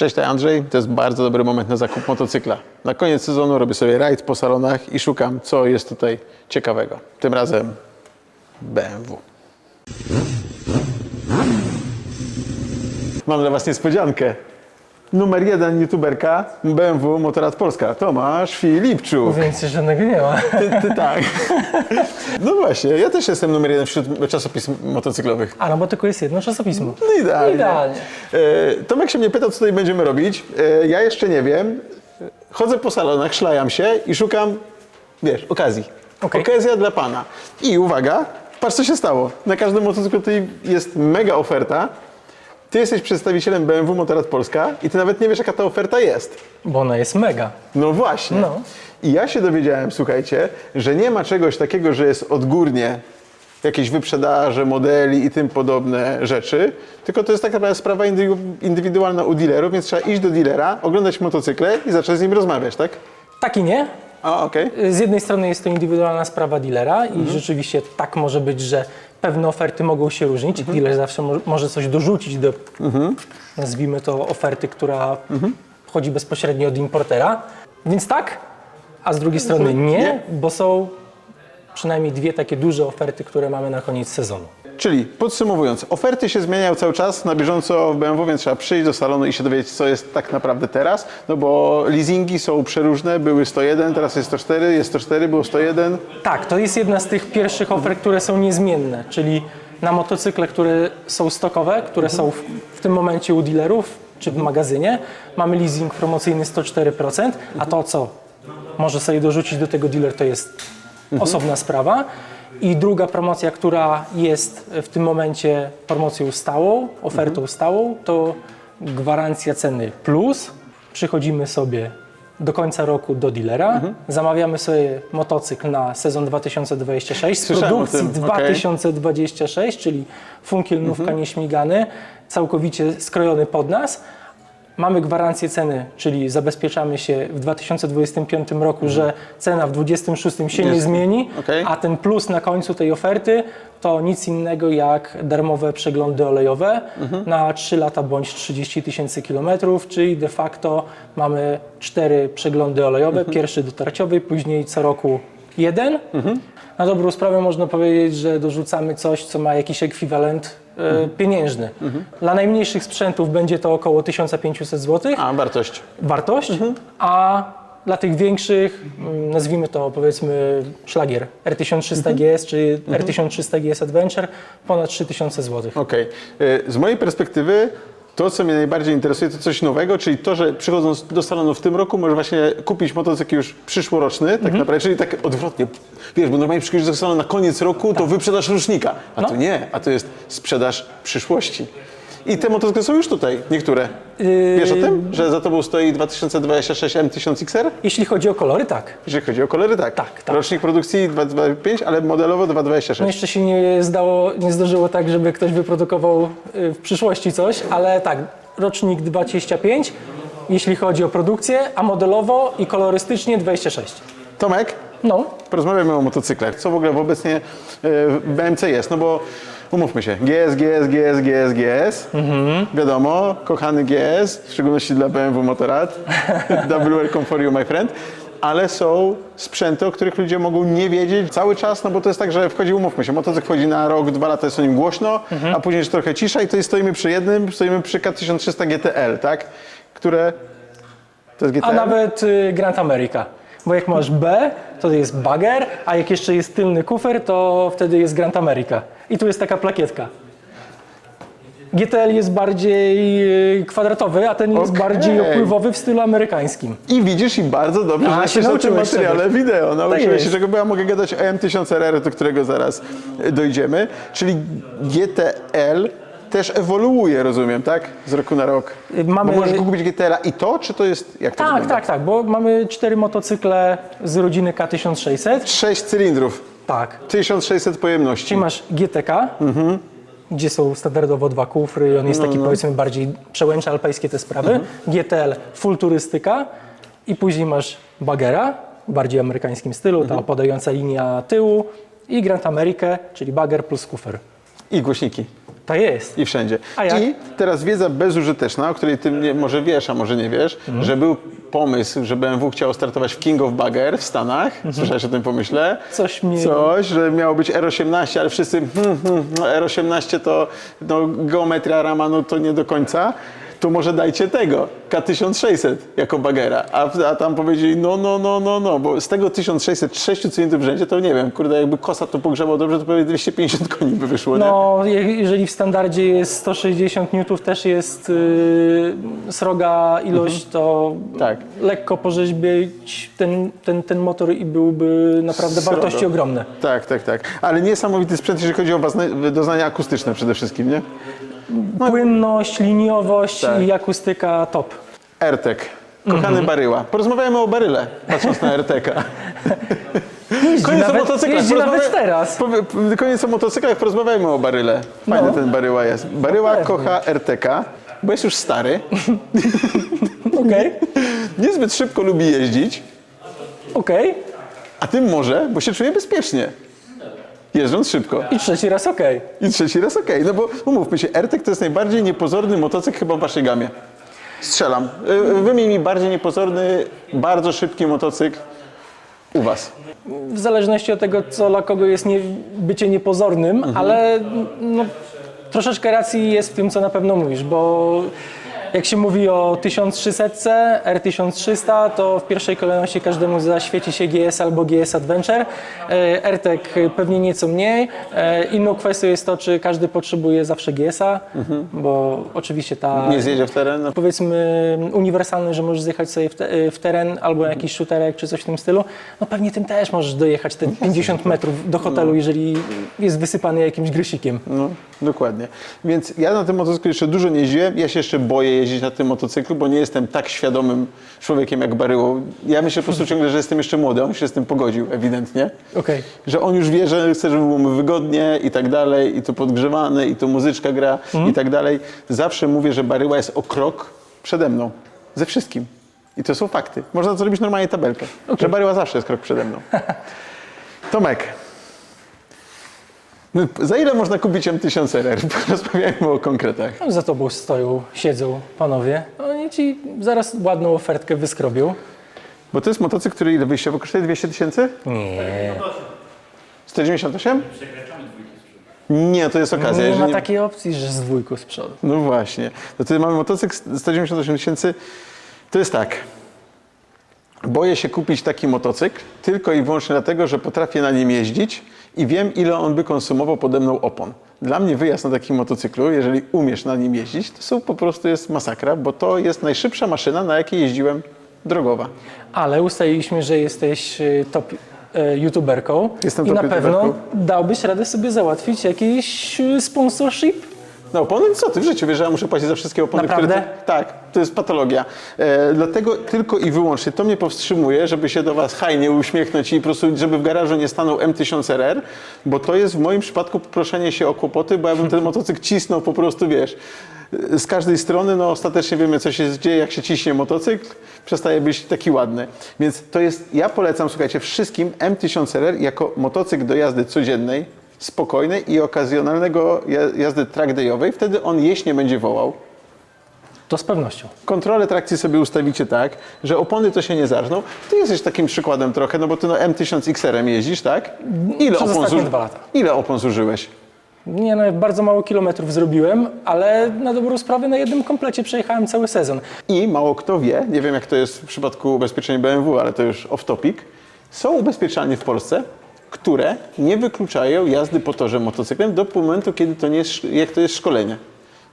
Cześć, to Andrzej. To jest bardzo dobry moment na zakup motocykla. Na koniec sezonu robię sobie rajd po salonach i szukam, co jest tutaj ciekawego. Tym razem BMW. Mam dla Was niespodziankę. Numer jeden youtuberka BMW Motorrad Polska, Tomasz Filipczuk. Więcej żadnego nie ma. Ty, ty tak. No właśnie, ja też jestem numer jeden wśród czasopism motocyklowych. A no bo tylko jest jedno czasopismo. No idealnie. Idealnie. E, Tomek się mnie pytał, co tutaj będziemy robić. E, ja jeszcze nie wiem. Chodzę po salonach, szlajam się i szukam, wiesz, okazji. Okej. Okazja dla Pana. I uwaga, patrz co się stało. Na każdym motocyklu tutaj jest mega oferta. Ty jesteś przedstawicielem BMW Motorrad Polska i ty nawet nie wiesz, jaka ta oferta jest. Bo ona jest mega. No właśnie. No. I ja się dowiedziałem, słuchajcie, że nie ma czegoś takiego, że jest odgórnie jakieś wyprzedaże, modeli i tym podobne rzeczy, tylko to jest tak naprawdę sprawa indy- indywidualna u dealerów, więc trzeba iść do dealera, oglądać motocykle i zacząć z nim rozmawiać, tak? Tak i nie. A, okej. Z jednej strony jest to indywidualna sprawa dealera i rzeczywiście tak może być, że pewne oferty mogą się różnić. Dealer zawsze mo- może coś dorzucić do, nazwijmy to, oferty, która wchodzi bezpośrednio od importera. Więc tak, a z drugiej strony nie, Nie. bo są przynajmniej dwie takie duże oferty, które mamy na koniec sezonu. Czyli podsumowując, oferty się zmieniają cały czas. Na bieżąco w BMW, więc trzeba przyjść do salonu i się dowiedzieć, co jest tak naprawdę teraz, no bo leasingi są przeróżne, były 101, teraz jest 104, jest 104, było 101. Tak, to jest jedna z tych pierwszych ofert, które są niezmienne, czyli na motocykle, które są stokowe, które są w, w tym momencie u dealerów czy w magazynie, mamy leasing promocyjny 104%, a to co może sobie dorzucić do tego dealer to jest osobna sprawa. I druga promocja, która jest w tym momencie promocją stałą, ofertą stałą, to gwarancja ceny plus. Przychodzimy sobie do końca roku do dealera, zamawiamy sobie motocykl na sezon 2026 z Słyszałem o produkcji tym, okej. 2026, czyli funkiel nówka nieśmigany, całkowicie skrojony pod nas. Mamy gwarancję ceny, czyli zabezpieczamy się w 2025 roku, że cena w 2026 się nie Jest. zmieni, Okej. a ten plus na końcu tej oferty to nic innego jak darmowe przeglądy olejowe na 3 lata bądź 30 tysięcy kilometrów, czyli de facto mamy cztery przeglądy olejowe, pierwszy dotarciowy, później co roku jeden. Na dobrą sprawę można powiedzieć, że dorzucamy coś, co ma jakiś ekwiwalent pieniężny. Dla najmniejszych sprzętów będzie to około 1500 zł A, wartość. wartość, a dla tych większych, mm, nazwijmy to powiedzmy szlagier R1300 GS czy R1300 GS Adventure, ponad 3000 zł. Okej. Y, Z mojej perspektywy to, co mnie najbardziej interesuje, to coś nowego, czyli to, że przychodząc do salonu w tym roku możesz właśnie kupić motocykl już przyszłoroczny, tak naprawdę, czyli tak odwrotnie. Wiesz, bo normalnie przychodzisz do salonu na koniec roku, to wyprzedaż rocznika, a No. tu nie, a to jest sprzedaż przyszłości. I te motocykle są już tutaj, niektóre. Yy, Wiesz o tym, że za tobą stoi 2026 M1000XR? Jeśli chodzi o kolory, tak. Jeżeli chodzi o kolory, tak. Tak, tak. Rocznik produkcji 225, ale modelowo 226. No jeszcze się nie, zdało, nie zdarzyło tak, żeby ktoś wyprodukował y, w przyszłości coś, ale tak, rocznik 25, jeśli chodzi o produkcję, a modelowo i kolorystycznie 26. Tomek, No, Porozmawiamy o motocyklach. Co w ogóle obecnie e, w BMC jest? No bo umówmy się, GS, GS, GS, GS, GS. Wiadomo, kochany GS, w szczególności dla BMW Motorrad. Double welcome for you, my friend. Ale są sprzęty, o których ludzie mogą nie wiedzieć cały czas, no bo to jest tak, że wchodzi, umówmy się, motocykl wchodzi na rok, dwa lata jest o nim głośno, a później jest trochę cisza i to stoimy przy jednym, stoimy przy K1300 GTL, tak? Które... To jest GTL? a nawet y, Grand America. Bo jak masz B, to jest bagger, a jak jeszcze jest tylny kufer, to wtedy jest Grand America. I tu jest taka plakietka. GTL jest bardziej y, kwadratowy, a ten jest Okej. bardziej opływowy w stylu amerykańskim. I widzisz i bardzo dobrze, A, że się jesteś na tym nauczyłeś materiale czegoś. wideo. Nauczyłeś się, jest. czego bo ja mogę gadać o M1000RR, do którego zaraz e, dojdziemy. Czyli GTL też ewoluuje, rozumiem, tak? Z roku na rok. Mamy- Bo możesz kupić GTL-a i to, czy to jest, jak to Tak, wygląda? tak, tak, bo mamy cztery motocykle z rodziny K1600. Sześć cylindrów, Tak. 1600 pojemności. Czyli masz GTK, gdzie są standardowo dwa kufry i on jest taki powiedzmy bardziej przełęcze alpejskie te sprawy. GTL full turystyka i później masz Bagera, bardziej amerykańskim stylu, ta opadająca linia tyłu i Grand America, czyli Bagger plus kufer. I głośniki. Tak jest. I wszędzie. A jak? I teraz wiedza bezużyteczna, o której ty nie, może wiesz, a może nie wiesz, Mhm. że był pomysł, że BMW chciało startować w King of Bagger w Stanach. Mhm. Słyszałeś o tym pomyśle? Coś mnie- Coś, że miało być R18, ale wszyscy hmm, hmm, no R18 to no, geometria rama, no to nie do końca. To może dajcie tego, K1600 jako bagera. A, a tam powiedzieli, no, no, no, no, no, bo z tego 1600 6 cylindrów rzędzie, to nie wiem, kurde, jakby kosa to pogrzebał dobrze, to pewnie 250 koni by wyszło, nie? No, je- jeżeli w standardzie jest 160 newtów, też jest yy, sroga ilość, to Tak. lekko porzeźbić ten, ten, ten motor i byłby naprawdę Srogo. wartości ogromne. Tak, tak, tak. Ale niesamowity sprzęt, jeżeli chodzi o doznania akustyczne przede wszystkim, nie? Płynność, liniowość Tak. i akustyka top. AirTag. Kochany Mhm. Baryła. Porozmawiajmy o Baryle, patrząc na AirTaga. Koniec nawet- o motocyklach. jeździ nawet teraz. Powie- p- Koniec o motocyklach, porozmawiajmy o Baryle. Fajny No. ten Baryła jest. Baryła pewnie. kocha AirTaga, bo jest już stary. Okej, Niezbyt szybko lubi jeździć, okej. a tym może, bo się czuje bezpiecznie. Jeżdżąc szybko. I trzeci raz okej. I trzeci raz okej, no bo umówmy się, AirTag to jest najbardziej niepozorny motocykl chyba w waszej gamie. Strzelam. Y, Wymień mi bardziej niepozorny, bardzo szybki motocykl u was. W zależności od tego, co dla kogo jest nie, bycie niepozornym, Mhm. ale no, troszeczkę racji jest w tym, co na pewno mówisz, bo jak się mówi o 1300, R1300, to w pierwszej kolejności każdemu zaświeci się GS albo GS Adventure. E, RTEC pewnie nieco mniej. E, Inną kwestią jest to, czy każdy potrzebuje zawsze GS-a, bo oczywiście ta Mhm. Nie zjedzie w teren? No, powiedzmy uniwersalny, że możesz zjechać sobie w, te, w teren albo jakiś shooterek czy coś w tym stylu, no pewnie tym też możesz dojechać te 50 metrów do hotelu, jeżeli jest wysypany jakimś grysikiem. no, dokładnie. Więc ja na tym motocyklu jeszcze dużo nie jeździłem. Ja się jeszcze boję jeździć na tym motocyklu, bo nie jestem tak świadomym człowiekiem jak Baryło. Ja myślę po prostu ciągle, że jestem jeszcze młody. On się z tym pogodził, ewidentnie. Okej. Że on już wie, że chce, żeby było mu wygodnie i tak dalej, i to podgrzewane, i to muzyczka gra i tak dalej. Zawsze mówię, że Baryła jest o krok przede mną. Ze wszystkim. I to są fakty. Można zrobić normalnie tabelkę. Że Baryła zawsze jest krok przede mną. Tomek. No, Za ile można kupić M1000 RR? Rozmawiajmy o konkretach. No, Za tobą stoją, siedzą panowie. Oni ci zaraz ładną ofertkę wyskrobią. Bo to jest motocykl, który ile wyjściowo kosztuje? 200 tysięcy? Nie. 198? Nie, to jest okazja. Nie Jeżeli ma takiej opcji, że z dwójką z przodu. No właśnie. No to mamy motocykl 198 tysięcy. To jest tak. Boję się kupić taki motocykl tylko i wyłącznie dlatego, że potrafię na nim jeździć i wiem, ile on by konsumował pode mną opon. Dla mnie wyjazd na takim motocyklu, jeżeli umiesz na nim jeździć, to są po prostu jest masakra, bo to jest najszybsza maszyna, na jakiej jeździłem drogowa. Ale ustaliliśmy, że jesteś y, top y, youtuberką Jestem i top na pewno youtuberką. dałbyś radę sobie załatwić jakiś y, sponsorship No opony? Co ty w życiu wiesz, że ja muszę płacić za wszystkie opony, Naprawdę? które... Ty... Tak, to jest patologia. E, dlatego tylko i wyłącznie to mnie powstrzymuje, żeby się do was hajnie uśmiechnąć i po prostu, żeby w garażu nie stanął M1000RR, bo to jest w moim przypadku proszenie się o kłopoty, bo ja bym ten motocykl cisnął po prostu, wiesz, z każdej strony, no ostatecznie wiemy, co się dzieje, jak się ciśnie motocykl, przestaje być taki ładny. Więc to jest, ja polecam, słuchajcie, wszystkim M1000RR jako motocykl do jazdy codziennej, spokojnej i okazjonalnego ja- jazdy track dayowej. Wtedy on jeść nie będzie wołał. To z pewnością. Kontrolę trakcji sobie ustawicie tak, że opony to się nie zażną. Ty jesteś takim przykładem trochę, no bo ty no M1000 XR-em jeździsz, tak? Ile Przez opon, zuży- dwa lata. Ile opon zużyłeś? Nie no, bardzo mało kilometrów zrobiłem, ale na dobrą sprawę na jednym komplecie przejechałem cały sezon. I mało kto wie, nie wiem jak to jest w przypadku ubezpieczeń BMW, ale to już off topic, są ubezpieczalnie w Polsce, które nie wykluczają jazdy po torze motocyklem do momentu, kiedy to nie jest, jak to jest szkolenie.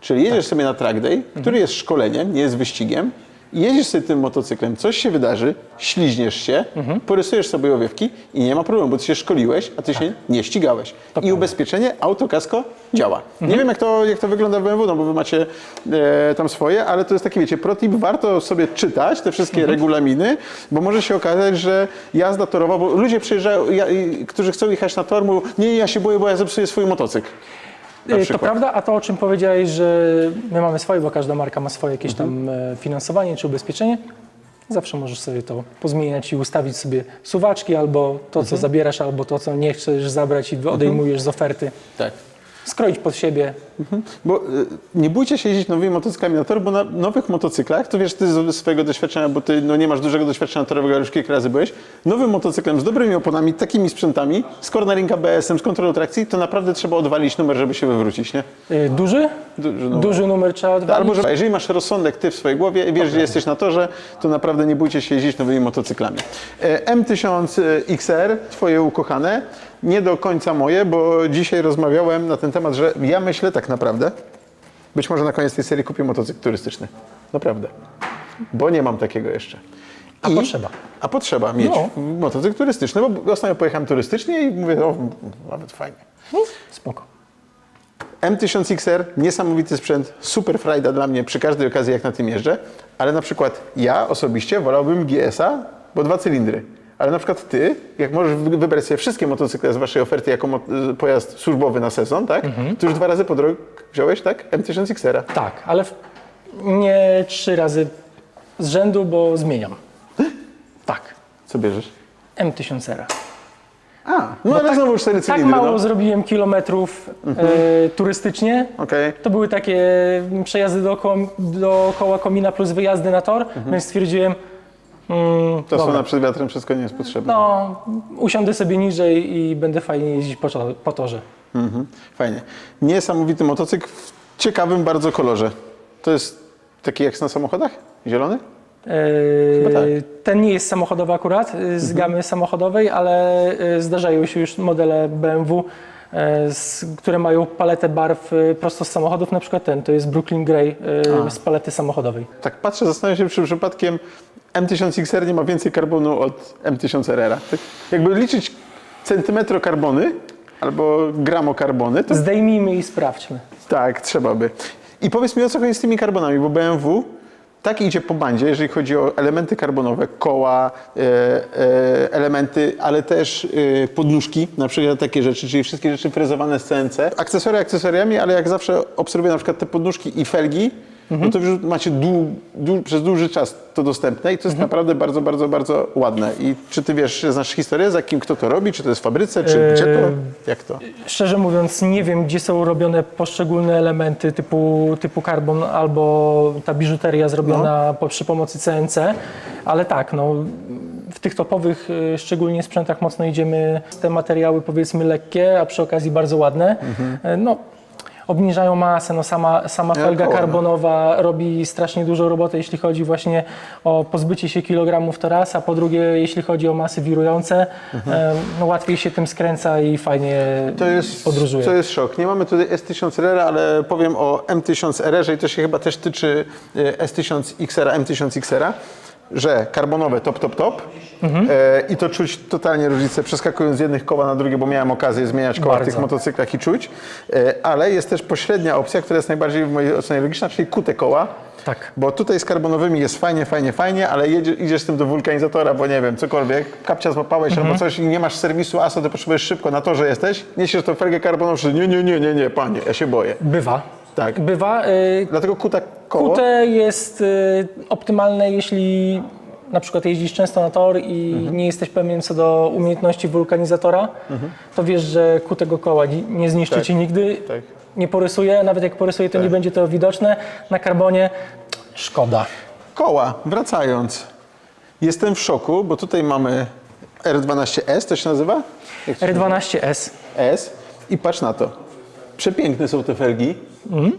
Czyli jedziesz sobie na track day, który jest szkoleniem, nie jest wyścigiem, i jedziesz sobie tym motocyklem, coś się wydarzy, śliźniesz się, porysujesz sobie owiewki i nie ma problemu, bo ty się szkoliłeś, a ty się nie ścigałeś. I ubezpieczenie autokasko działa. Nie wiem jak to, jak to wygląda w BMW, no bo wy macie e, tam swoje, ale to jest taki, wiecie, protip, warto sobie czytać te wszystkie regulaminy, bo może się okazać, że jazda torowa, bo ludzie przyjeżdżają, ja, i- którzy chcą jechać na tor, mówią, nie, nie, ja się boję, bo ja zepsuję swój motocykl. Y, To przykład. prawda, a to o czym powiedziałeś, że my mamy swoje, bo każda marka ma swoje jakieś tam e, finansowanie czy ubezpieczenie, zawsze możesz sobie to pozmieniać i ustawić sobie suwaczki albo to, co zabierasz, albo to, co nie chcesz zabrać i odejmujesz z oferty. Tak. Skroić pod siebie. Bo y, nie bójcie się jeździć nowymi motocyklami na tor, bo na nowych motocyklach, to wiesz ty z swojego doświadczenia, bo ty no, nie masz dużego doświadczenia torowego, już kilka razy byłeś, nowym motocyklem z dobrymi oponami, takimi sprzętami, z cornering ABS-em, z kontrolą trakcji, to naprawdę trzeba odwalić numer, żeby się wywrócić, nie? Y, Duży? Duży numer. Duży numer trzeba odwalić. Albo, że jeżeli masz rozsądek ty w swojej głowie i wiesz, że jesteś na torze, to naprawdę nie bójcie się jeździć nowymi motocyklami. E, M1000 XR, twoje ukochane, nie do końca moje, bo dzisiaj rozmawiałem na ten temat, że ja myślę tak naprawdę, być może na koniec tej serii kupię motocykl turystyczny. Naprawdę. Bo nie mam takiego jeszcze. A potrzeba. A potrzeba mieć No. motocykl turystyczny, bo ostatnio pojechałem turystycznie i mówię, o, nawet fajnie. No, Spoko. M1000 XR, niesamowity sprzęt, super frajda dla mnie przy każdej okazji, jak na tym jeżdżę, ale na przykład ja osobiście wolałbym GS-a, bo dwa cylindry. Ale na przykład ty, jak możesz wy- wybrać sobie wszystkie motocykle z waszej oferty jako pojazd służbowy na sezon, tak? To już dwa razy po drogę wziąłeś, tak? M1000 XR-a. Tak, ale nie trzy razy z rzędu, bo zmieniam. Tak. Co bierzesz? M1000 R. A, no ale znowu cztery Tak cylindry, mało no. zrobiłem kilometrów e, turystycznie. Okej. To były takie przejazdy dookoła, dookoła komina plus wyjazdy na tor, więc stwierdziłem, mm, To dobra, słona przed wiatrem wszystko nie jest potrzebne. no, usiądę sobie niżej i będę fajnie jeździć po, to- po torze. Mhm. Fajnie. Niesamowity motocykl w ciekawym bardzo kolorze. To jest taki jak na samochodach? Zielony? E, Chyba tak. Ten nie jest samochodowy akurat, e, z gamy samochodowej, ale e, zdarzają się już modele BMW, e, z, które mają paletę barw prosto z samochodów, na przykład ten, to jest Brooklyn Grey z palety samochodowej. Tak patrzę, zastanawiam się, czy przypadkiem M1000 XR nie ma więcej karbonu od M1000 RR. Tak jakby liczyć centymetrokarbony albo gramokarbony, to Zdejmijmy i sprawdźmy. tak, trzeba by. I powiedz mi, o co chodzi z tymi karbonami, bo BMW tak idzie po bandzie, jeżeli chodzi o elementy karbonowe, koła, e, e, elementy, ale też e, podnóżki, na przykład takie rzeczy, czyli wszystkie rzeczy frezowane z CNC. Akcesoria akcesoriami, ale jak zawsze obserwuję na przykład te podnóżki i felgi, no to już macie dłu, dłu, przez dłuży czas to dostępne i to jest naprawdę bardzo, bardzo, bardzo ładne. I czy ty wiesz, znasz historię, za kim kto to robi, czy to jest w fabryce, czy gdzie to, jak to? Szczerze mówiąc, nie wiem, gdzie są robione poszczególne elementy typu, typu karbon albo ta biżuteria zrobiona po, przy pomocy CNC, ale tak, no, w tych topowych, y, szczególnie sprzętach mocno idziemy w te materiały powiedzmy lekkie, a przy okazji bardzo ładne. Y, No, obniżają masę, no sama, sama felga koła, no. karbonowa robi strasznie dużo roboty, jeśli chodzi właśnie o pozbycie się kilogramów to raz, a po drugie, jeśli chodzi o masy wirujące, e, no łatwiej się tym skręca i fajnie To jest, podróżuje. to jest szok. Nie mamy tutaj S1000RR, ale powiem o M1000RR i to się chyba też tyczy e, S1000XR, M1000XR, że karbonowe top, top, top. Mhm. E, I to czuć totalnie różnicę, przeskakując z jednych koła na drugie, bo miałem okazję zmieniać koła w Bardzo. tych motocyklach i czuć. E, ale jest też pośrednia opcja, która jest najbardziej w mojej ocenie logiczna, czyli kute koła. Tak. Bo tutaj z karbonowymi jest fajnie, fajnie, fajnie, ale jedzie, idziesz z tym do wulkanizatora, bo nie wiem, cokolwiek, kapcia złapałeś Mhm. albo coś i nie masz serwisu ASO, to potrzebujesz szybko na torze jesteś, niesiesz tą felgę karbonową, że nie, nie, nie, nie, nie, panie, ja się boję. Bywa. Tak. Bywa. y, Dlatego kuta koło, Kute jest y, optymalne, jeśli na przykład jeździsz często na tor i Mhm. nie jesteś pewien co do umiejętności wulkanizatora, to wiesz, że kutego koła ni- nie zniszczy Tak. ci nigdy, Tak. nie porysuje, nawet jak porysuje, to nie będzie to widoczne. Na karbonie szkoda. koła, wracając, jestem w szoku, bo tutaj mamy R12S, to się nazywa? Jak to się R12S. S i patrz na to. Przepiękne są te felgi. Mhm.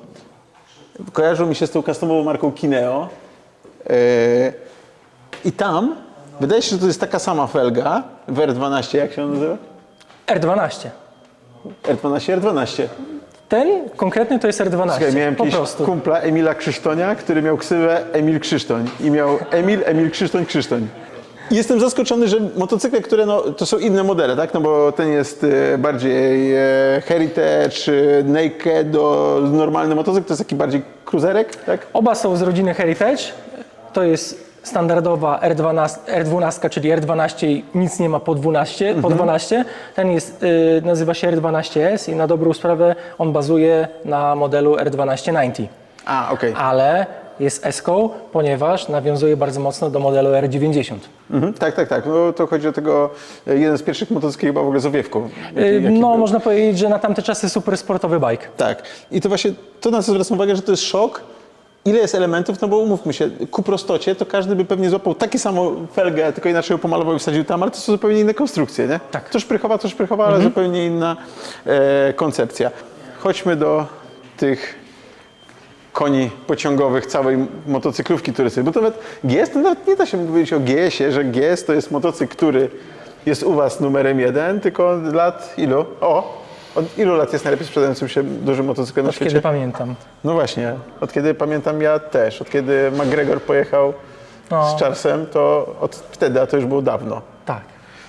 Kojarzą mi się z tą customową marką Kineo. Yy, I tam wydaje się, że to jest taka sama felga w R12, jak się on nazywa? R12. R12, R12. Ten konkretny to jest R12. Słuchaj, miałem po kiedyś prostu. kumpla Emila Krzysztonia, który miał ksywę Emil Krzysztoń i miał Emil, Emil Krzysztoń, Krzysztoń. Jestem zaskoczony, że motocykle, które no, to są inne modele, tak? No bo ten jest e, bardziej e, Heritage, e, Naked, do, normalny motocykl, to jest taki bardziej cruiserek, tak? Oba są z rodziny Heritage. To jest standardowa R12, R12 czyli R12 i nic nie ma po 12. Po 12. Ten jest, y, nazywa się R12S i na dobrą sprawę on bazuje na modelu R1290. A, okej. Ale jest S-ką, ponieważ nawiązuje bardzo mocno do modelu R90. Mhm, tak, tak, tak. No, to chodzi o tego, e, jeden z pierwszych motocykli chyba w ogóle z owiewką. Jaki- jaki No, był. można powiedzieć, że na tamte czasy super sportowy bike. Tak. I to właśnie, to na co zwracam uwagę, że to jest szok, ile jest elementów, no bo umówmy się, ku prostocie to każdy by pewnie złapał takie samo felgę, tylko inaczej ją pomalował i wsadził tam, ale to są zupełnie inne konstrukcje, nie? Tak. To szprychowa, to szprychowa, ale zupełnie inna e, koncepcja. Chodźmy do tych koni pociągowych całej motocyklówki turystycznej, bo to nawet GS, to nawet nie da się mówić o GS-ie, że GS to jest motocykl, który jest u Was numerem jeden, tylko od lat ilu? O! Od ilu lat jest najlepiej sprzedającym się dużym motocyklem na Od świecie? kiedy pamiętam. No właśnie, od kiedy pamiętam ja też, od kiedy McGregor pojechał No. z Charlesem, to od wtedy, a to już było dawno.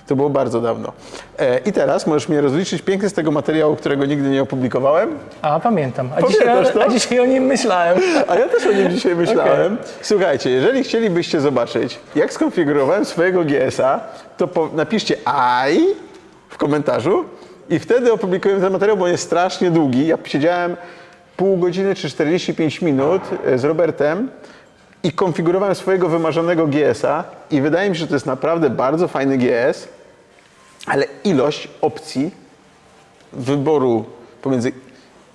To było bardzo dawno. E, I teraz możesz mnie rozliczyć pięknie z tego materiału, którego nigdy nie opublikowałem. A pamiętam. A Pamiętasz dzisiaj, to? a dzisiaj o nim myślałem. A ja też o nim dzisiaj myślałem. Słuchajcie, jeżeli chcielibyście zobaczyć, jak skonfigurowałem swojego GS-a, to po, napiszcie I w komentarzu i wtedy opublikujemy ten materiał, bo on jest strasznie długi. Ja siedziałem pół godziny czy 45 minut e, z Robertem i konfigurowałem swojego wymarzonego GS-a i wydaje mi się, że to jest naprawdę bardzo fajny GS, ale ilość opcji wyboru pomiędzy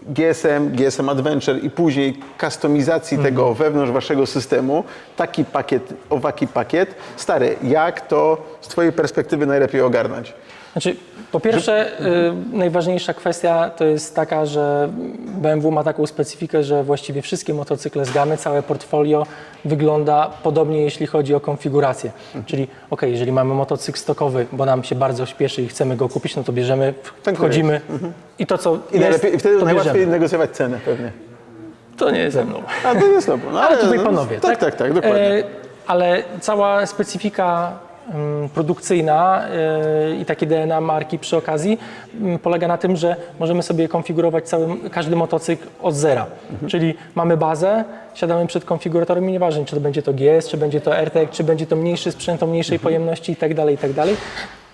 GSM, GSM Adventure i później kustomizacji tego wewnątrz waszego systemu, taki pakiet, owaki pakiet. Stary, jak to z twojej perspektywy najlepiej ogarnąć? Znaczy, po pierwsze, y, najważniejsza kwestia to jest taka, że BMW ma taką specyfikę, że właściwie wszystkie motocykle z gamy, całe portfolio wygląda podobnie, jeśli chodzi o konfigurację. Czyli, ok, jeżeli mamy motocykl stokowy, bo nam się bardzo śpieszy i chcemy go kupić, no to bierzemy, Ten, który wchodzimy i to, co I, jest, najlepiej, i wtedy to najłatwiej bierzemy. negocjować cenę pewnie. To nie ze mną. A to jest dobro. No, Ale tutaj panowie, tak? Tak, tak, dokładnie. E, ale cała specyfika produkcyjna e, i takie DNA marki przy okazji polega na tym, że możemy sobie konfigurować cały, każdy motocykl od zera. Mhm. Czyli mamy bazę, siadamy przed konfiguratorem i nieważne, czy to będzie to GS, czy będzie to RTEC, czy będzie to mniejszy sprzęt o mniejszej Mhm. pojemności i tak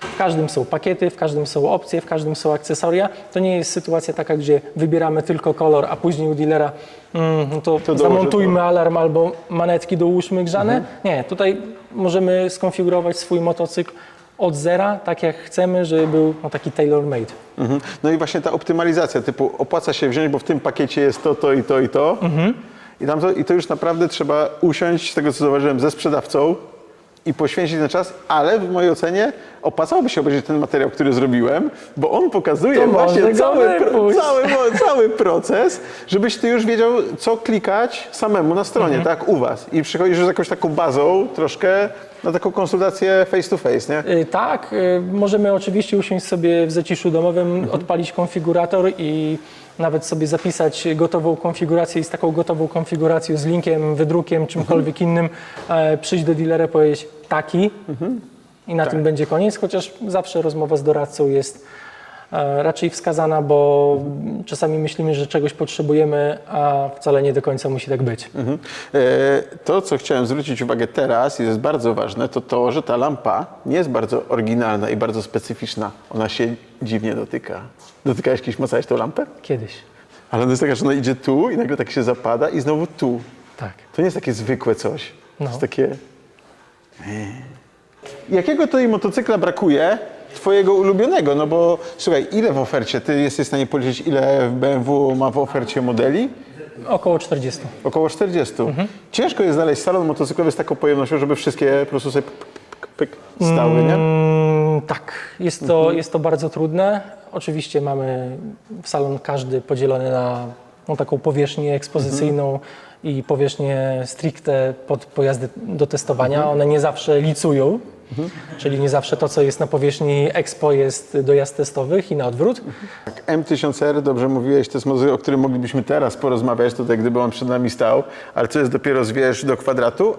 W każdym są pakiety, w każdym są opcje, w każdym są akcesoria. To nie jest sytuacja taka, gdzie wybieramy tylko kolor, a później u dealera mm, no to, dołożę zamontujmy alarm albo manetki dołóżmy grzane. Nie, tutaj możemy skonfigurować swój motocykl od zera, tak jak chcemy, żeby był no, taki tailor-made. Mhm. No i właśnie ta optymalizacja, typu opłaca się wziąć, bo w tym pakiecie jest to, to i to i to. I, tam to, I to już naprawdę trzeba usiąść, z tego co zauważyłem, ze sprzedawcą i poświęcić ten czas, ale w mojej ocenie opłacałoby się obejrzeć ten materiał, który zrobiłem, bo on pokazuje To właśnie może go cały, pro, wypuść. cały, cały proces, żebyś ty już wiedział, co klikać samemu na stronie, tak, u was. I przychodzisz już z jakąś taką bazą troszkę na taką konsultację face to face, nie? Y, Tak, y, możemy oczywiście usiąść sobie w zaciszu domowym, odpalić konfigurator i nawet sobie zapisać gotową konfigurację i z taką gotową konfiguracją, z linkiem, wydrukiem, czymkolwiek innym, e, przyjść do dealera, powiedzieć taki? I na tym będzie koniec, chociaż zawsze rozmowa z doradcą jest raczej wskazana, bo czasami myślimy, że czegoś potrzebujemy, a wcale nie do końca musi tak być. Mhm. E, To, co chciałem zwrócić uwagę teraz i jest bardzo ważne, to to, że ta lampa nie jest bardzo oryginalna i bardzo specyficzna. Ona się dziwnie dotyka. Dotykałeś kiedyś, macałeś tą lampę? Kiedyś. Ale ona jest taka, że ona idzie tu i nagle tak się zapada i znowu tu. Tak. To nie jest takie zwykłe coś. To No. jest takie... Jakiego tutaj motocykla brakuje twojego ulubionego? No bo słuchaj, ile w ofercie? Ty jesteś w stanie policzyć, ile BMW ma w ofercie modeli? Około 40. Około 40. Ciężko jest znaleźć salon motocyklowy z taką pojemnością, żeby wszystkie po prostu sobie pyk, pyk, pyk, stały, nie? Mm, tak, jest to, jest to bardzo trudne. Oczywiście mamy salon każdy podzielony na no, taką powierzchnię ekspozycyjną i powierzchnię stricte pod pojazdy do testowania. One nie zawsze licują, czyli nie zawsze to, co jest na powierzchni Expo jest do jazd testowych i na odwrót. Tak, M1000R, dobrze mówiłeś, to jest motocykl, o którym moglibyśmy teraz porozmawiać, tutaj gdyby on przed nami stał, ale to jest dopiero zwierz do kwadratu,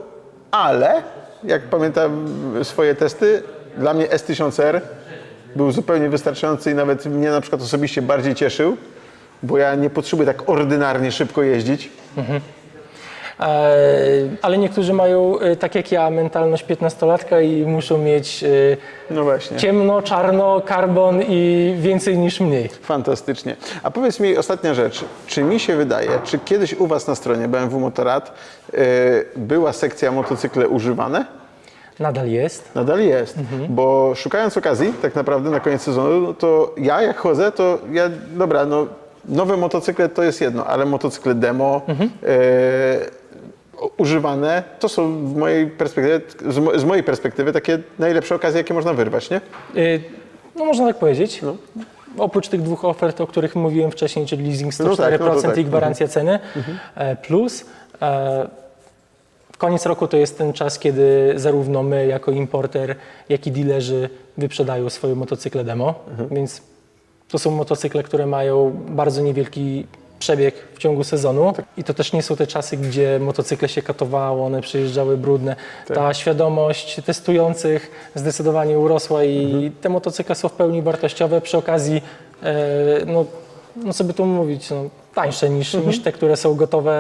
ale jak pamiętam swoje testy, dla mnie S1000R był zupełnie wystarczający i nawet mnie na przykład osobiście bardziej cieszył, bo ja nie potrzebuję tak ordynarnie szybko jeździć. E, ale niektórzy mają, e, tak jak ja, mentalność 15-latka i muszą mieć e, No właśnie. ciemno, czarno, karbon i więcej niż mniej. Fantastycznie. A powiedz mi ostatnia rzecz. Czy mi się wydaje, czy kiedyś u Was na stronie BMW Motorrad była sekcja motocykle używane? Nadal jest. Nadal jest, bo szukając okazji tak naprawdę na koniec sezonu, no to ja jak chodzę, to ja, dobra, no nowe motocykle to jest jedno, ale motocykle demo, e, używane, to są w mojej perspektywie, z, mo- z mojej perspektywy takie najlepsze okazje, jakie można wyrwać, nie? Y, No można tak powiedzieć. Oprócz tych dwóch ofert, o których mówiłem wcześniej, czyli leasing 104% No tak, no tak. i gwarancja ceny, e, plus e, koniec roku to jest ten czas, kiedy zarówno my jako importer, jak i dealerzy wyprzedają swoje motocykle demo, więc to są motocykle, które mają bardzo niewielki przebieg w ciągu sezonu i to też nie są te czasy, gdzie motocykle się katowało, one przyjeżdżały brudne. Ta świadomość testujących zdecydowanie urosła i te motocykle są w pełni wartościowe. Przy okazji, e, no, no co by tu mówić, no, tańsze niż, niż te, które są gotowe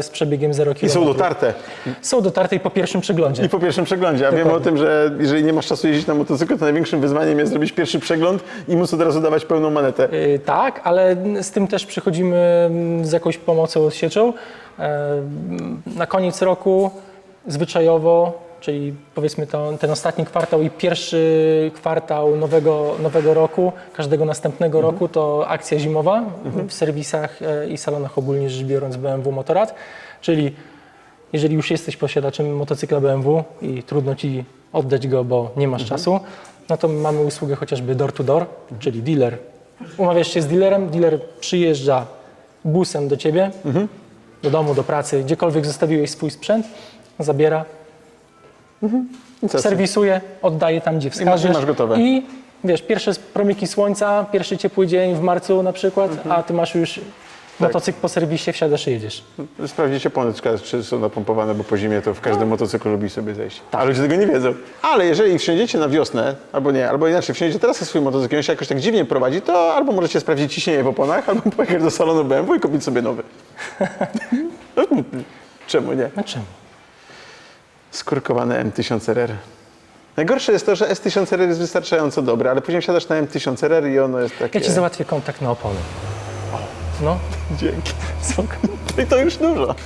z przebiegiem 0 km. I są dotarte. Są dotarte i po pierwszym przeglądzie. I po pierwszym przeglądzie. A wiem o tym, że jeżeli nie masz czasu jeździć na motocyklu, to największym wyzwaniem jest zrobić pierwszy przegląd i móc od razu dawać pełną manetę. Y, Tak, ale z tym też przychodzimy mm, z jakąś pomocą od siecią. E, Na koniec roku zwyczajowo, czyli powiedzmy to, ten ostatni kwartał i pierwszy kwartał nowego, nowego roku, każdego następnego roku to akcja zimowa w serwisach e, i salonach ogólnie rzecz biorąc BMW Motorrad, czyli jeżeli już jesteś posiadaczem motocykla BMW i trudno ci oddać go, bo nie masz czasu, no to mamy usługę chociażby door to door, czyli dealer. Umawiasz się z dealerem, dealer przyjeżdża busem do ciebie, do domu, do pracy, gdziekolwiek zostawiłeś swój sprzęt, zabiera, I co? serwisuje, oddaje tam, gdzie wskażesz. masz gotowe. I wiesz, pierwsze promyki słońca, pierwszy ciepły dzień w marcu na przykład, a ty masz już motocykl po serwisie, wsiadasz i jedziesz. Sprawdzicie poneczka, czy są napompowane, bo po zimie to w każdym motocyklu lubi sobie zejść. A ludzie tego nie wiedzą. Ale jeżeli wsiądziecie na wiosnę, albo nie, albo inaczej, wsiądziecie teraz na swój motocykl i on się jakoś tak dziwnie prowadzi, to albo możecie sprawdzić ciśnienie w oponach, albo pojechać do salonu BMW i kupić sobie nowy. No, Czemu nie? No czemu? Skorkowane M1000RR. Najgorsze jest to, że S1000RR jest wystarczająco dobre, ale później wsiadasz na M1000RR i ono jest takie... Ja ci załatwię kontakt na opony. No, Dzięki. I to już dużo.